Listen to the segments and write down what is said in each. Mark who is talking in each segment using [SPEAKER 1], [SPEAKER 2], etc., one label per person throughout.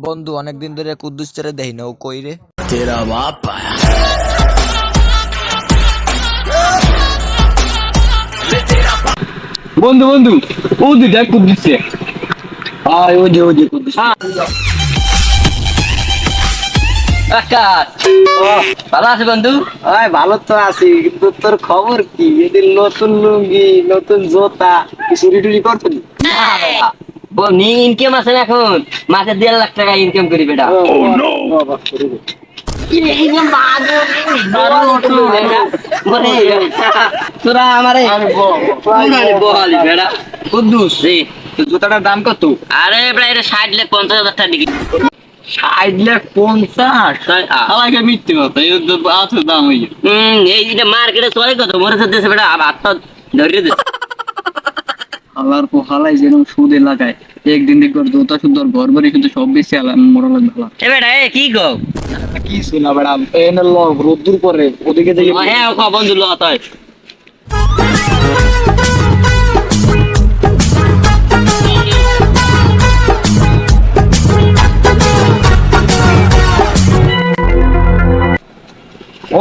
[SPEAKER 1] বন্ধু অনেকদিন ধরে কুদ্দুস ছেড়ে দেই না ও কই রে?
[SPEAKER 2] তেরা বাপ বন্ধু বন্ধু ও দিদা খুব দিচ্ছে আয় ও যে ও যে খুব আকাশ। ভালো আছে বন্ধু?
[SPEAKER 3] ভালো তো আছি কিন্তু তোর খবর কি? এদের নতুন লুঙ্গি নতুন জোতা কি চুরি টুরি করছিলি?
[SPEAKER 2] নি ইনকাম আছে না এখন? মাসে দেড় লাখ টাকা ইনকাম করি বেটা। মানে তোরা আমারে বহালি বেটা। কুদ্দুস রে
[SPEAKER 3] জুতাটার দাম কত?
[SPEAKER 2] আরে প্রায় ষাট লাখ পঞ্চাশ হাজার টাকা দিকে
[SPEAKER 3] ষাট লাখ পঞ্চাশ। আমাকে মিথ্যে কথা এই তো আছে দাম
[SPEAKER 2] হম এই যেটা মার্কেটে চলে কত? মরে দেশে বেটা হাতটা ধরে দে
[SPEAKER 3] হালার পো হালাই যেরকম সুদ এলাকায় একদিন দেখবার জোতা শুদ্ধ আর ঘর বাড়ি শুদ্ধ সব বেশি আলাম মোরা লাগবে হালা
[SPEAKER 2] এ বেটা এ কি গো
[SPEAKER 3] কি শোনা ম্যাডাম এনে ল রোদ্দুর পরে ওদিকে যাই।
[SPEAKER 2] হ্যাঁ ও বন্ধু লো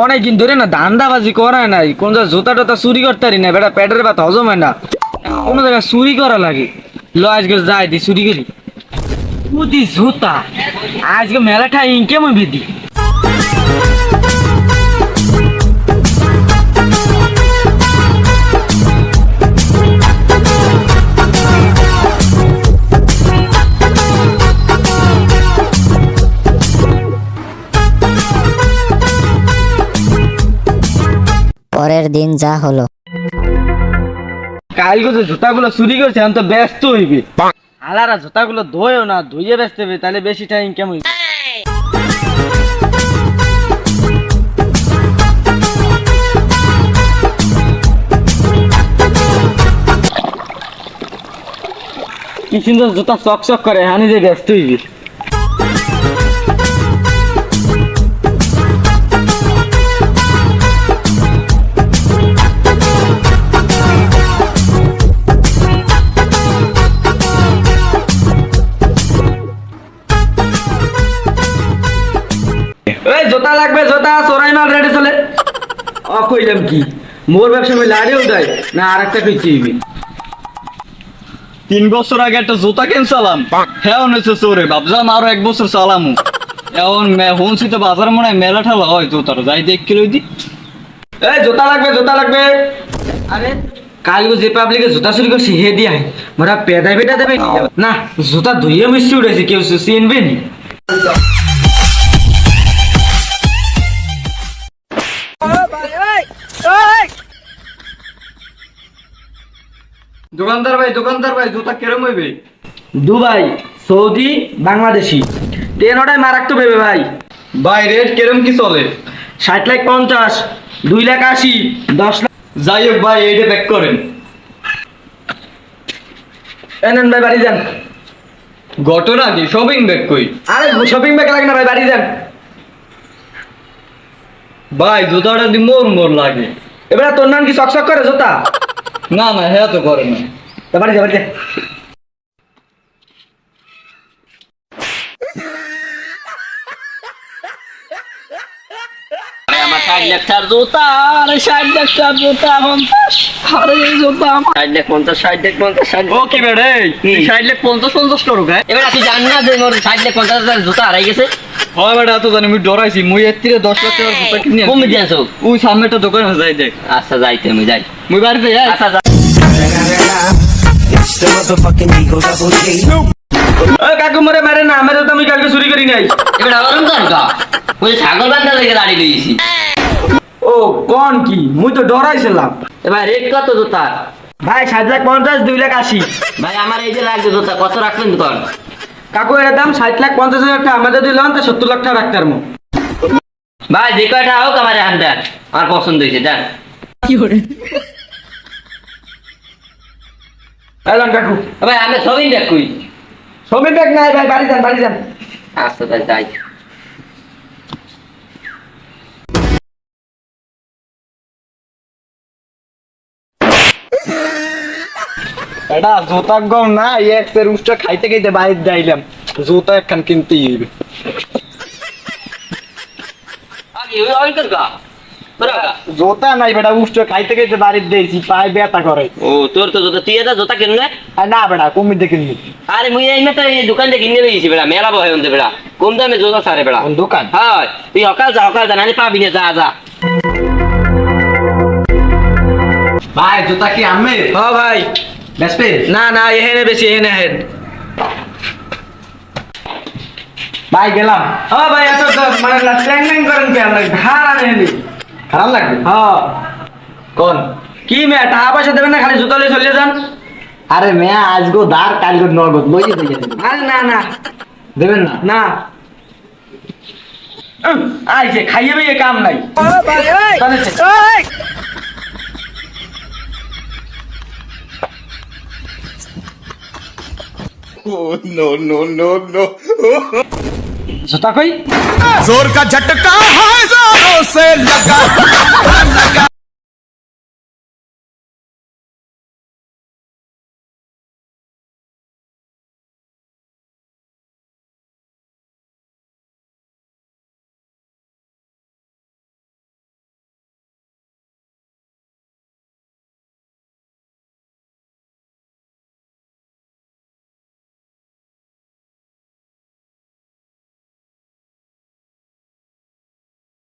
[SPEAKER 1] অনেকদিন ধরে না ধান্দাবাজি করায় নাই। কোন জায়গায় জুতা টুতা চুরি করতে পারি না, বেটা পেটের ব্যথা, হজম হয় না। কোন জায়গায় চুরি করা লাগে? ল, আজকে যাই দি, চুরি করি। জুতা। আজকে মেলাটা ইনকে হইবে দি
[SPEAKER 4] দিন যা হলো।
[SPEAKER 1] কালকে যে জুতাগুলো চুরি করছে এখন তো ব্যস্ত হইবে। আলারা জুতাগুলো ধোয়ও না ধুয়ে ব্যস্ত হবে তাহলে বেশি টাইম ইনকাম হইবে? কি সুন্দর জুতা চক চক করে হানি যে ব্যস্ত হইবে। এই, জোতা লাগবে, জোতা, চোরাই মাল, রেডি, চলে। অ, কইলাম কি? মোর ব্যবসা আমি লাড়িও দেয় না আর একটা কইছি
[SPEAKER 3] তিন বছর আগে একটা জুতা কিনছিলাম। হ্যাঁ অনেছে চোরে ভাবলাম আরও এক বছর চালামু। এখন হুনছি তো বাজার মনে হয় মেলা ঠেলা হয় জুতার যাই দেখ কিলো দি।
[SPEAKER 1] এই, জোতা লাগবে জোতা লাগবে। আরে কাল যে পাবলিকে জুতা চুরি করছি, হে দিয়া, মোরা পেদাই বেটা দেবে? না, জুতা ধুইয়ে মিষ্টি উঠেছে কেউ চিনবে নি?
[SPEAKER 3] দোকানদার ভাই দোকানদার ভাই জুতা কেরম হইবে?
[SPEAKER 1] Dubai Saudi Bangladeshi. ট্রেন ওটাই মারাক্ত পেবে ভাই।
[SPEAKER 3] ভাই রেট কেরম কি চলে?
[SPEAKER 1] ষাট লাখ পঞ্চাশ দুই লাখ আশি দশ লাখ
[SPEAKER 3] যাই হোক ভাই এইটা ব্যাক করেন।
[SPEAKER 1] এনেন ভাই বাড়ি যান।
[SPEAKER 3] ঘটনা কি? শপিং ব্যাগ কই?
[SPEAKER 1] আরে শপিং ব্যাগ লাগে না ভাই বাড়ি যান।
[SPEAKER 3] ভাই জুতাটা দি মোর মোর লাগে।
[SPEAKER 1] এবারে তোর নাম কি চকচক করে জোতা?
[SPEAKER 3] না না হ্যাঁ তো করে না।
[SPEAKER 1] তা বাড়ি যা বাড়ি যা
[SPEAKER 2] ষাট লাখ টাকার জুতা আরে ষাট লাখ টাকার জুতা পঞ্চাশ। আরে জুতা ষাট লাখ পঞ্চাশ ষাট লাখ পঞ্চাশ ষাট
[SPEAKER 3] ও কি বেড়ে
[SPEAKER 2] কি?
[SPEAKER 3] ষাট লাখ পঞ্চাশ পঞ্চাশ করো গায়ে
[SPEAKER 2] এবার আপনি জান না যে মোর ষাট লাখ পঞ্চাশ হাজার জুতা হারাই গেছে?
[SPEAKER 3] হয় বেটা তো জানি মুই ডরাইছি মুই এর থেকে দশ লাখ টাকার জুতা কিনে
[SPEAKER 2] কমে দিয়ে আসো
[SPEAKER 3] ওই সামনে একটা দোকান আছে যাই দেখ।
[SPEAKER 2] আচ্ছা যাইতে আমি যাই।
[SPEAKER 3] মুই বাড়িতে যাই।
[SPEAKER 2] আচ্ছা যাই
[SPEAKER 1] ওই কাকু মরে মারে না আমার তো আমি কালকে চুরি করি নাই।
[SPEAKER 2] এবার আবার কর কা? ওই ছাগল বান্ধা লেগে দাঁড়িয়ে লইছি
[SPEAKER 1] ও কোন কি? মুই তো ডরাইছিলাম।
[SPEAKER 2] এবার রেট কত জুতা?
[SPEAKER 1] ভাই সাত লাখ পঞ্চাশ দুই লাখ আশি।
[SPEAKER 2] ভাই আমার এই যে লাগবে জুতা কত রাখবেন দোকান
[SPEAKER 1] কাকু এর দাম ষাট লাখ পঞ্চাশ হাজার টাকা আমাদের দিলাম তো সত্তর লাখ টাকা রাখতে পারব।
[SPEAKER 2] ভাই যে কয়টা হোক আমার হান দেন আমার পছন্দ হয়েছে দেন
[SPEAKER 1] এলাম কাকু।
[SPEAKER 2] ভাই আমি সবই দেখুই।
[SPEAKER 1] শপিং ব্যাগ নাই ভাই বাড়ি যান বাড়ি যান।
[SPEAKER 2] আচ্ছা ভাই যাই।
[SPEAKER 5] এটা জোতা গম না এক পের উষ্টা খাইতে খাইতে বাইরে যাইলাম জোতা একখান কিনতেই হইবে।
[SPEAKER 2] আগে ওই ওই কর গা।
[SPEAKER 5] জোতা নাই বেটা উষ্টা খাইতে খাইতে বাড়ির দিয়েছি পায়ে ব্যথা করে।
[SPEAKER 2] ও তোর তো জুতা তুই এটা জুতা কিনলে?
[SPEAKER 5] না বেটা কমি দেখিনি
[SPEAKER 2] আরে মুই এই মাত্র এই দোকান থেকে কিনে লইছি বেড়া মেলা বহে হন্তে বেড়া কম দামে জুতা সারে বেড়া
[SPEAKER 5] কোন দোকান?
[SPEAKER 2] হয় তুই অকাল যা অকাল যা নাহলে পাবি না যা যা।
[SPEAKER 5] ভাই জোতা কি আমি
[SPEAKER 1] হ ভাই।
[SPEAKER 5] বেসপে
[SPEAKER 1] না না এহেনে বেশি এহেনে হেন।
[SPEAKER 5] ভাই গেলাম।
[SPEAKER 1] হ ভাই এত তো মানে ট্যাং ট্যাং করেন কি আমরা? ঘাড় আনে
[SPEAKER 5] খারাপ লাগবে?
[SPEAKER 1] হ
[SPEAKER 5] কোন?
[SPEAKER 1] কি মেয়ে টাকা পয়সা দেবেন না খালি জুতা লয়ে চলে যান?
[SPEAKER 5] আরে মেয়া আজগো দার কালগো নগদ লইয়ে দিয়ে
[SPEAKER 1] আরে না না
[SPEAKER 5] দেবেন না?
[SPEAKER 1] না। আইছে খাইয়ে বেয়ে কাম নাই। চলেছে। कोई?
[SPEAKER 6] ज़ोर का झटका है जोरों से लगा लगा।